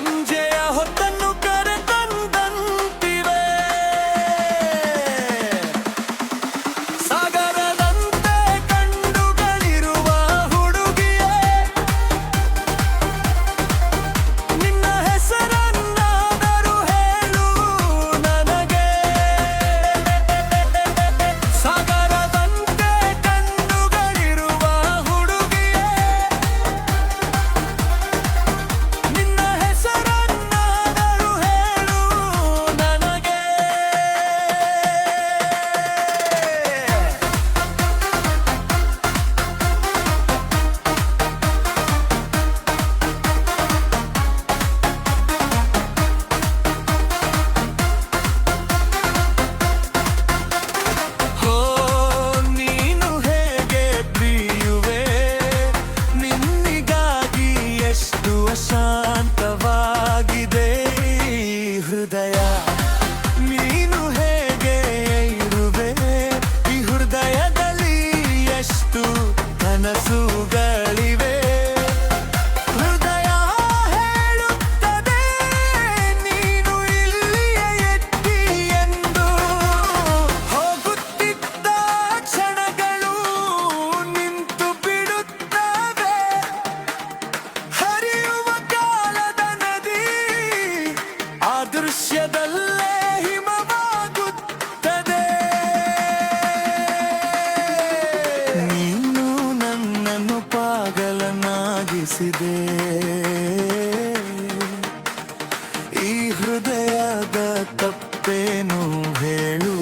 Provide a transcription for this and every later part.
人间。ಪಾಗಲನಾಗಿಸಿದೆ ಈ ಹೃದಯದ ತಪ್ಪೇನು ಹೇಳು.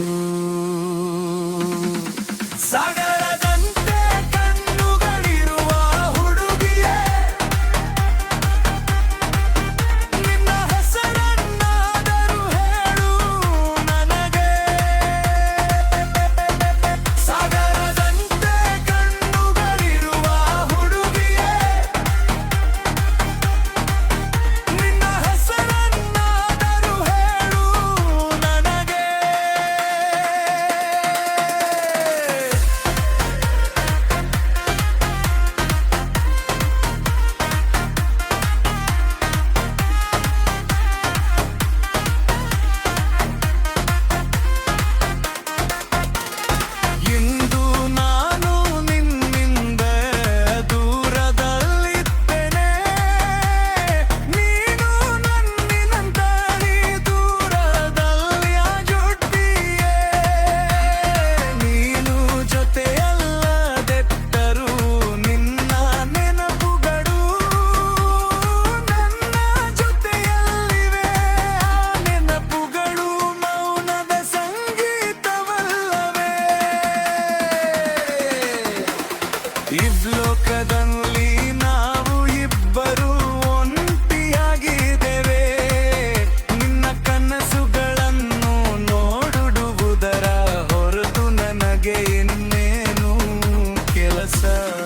love.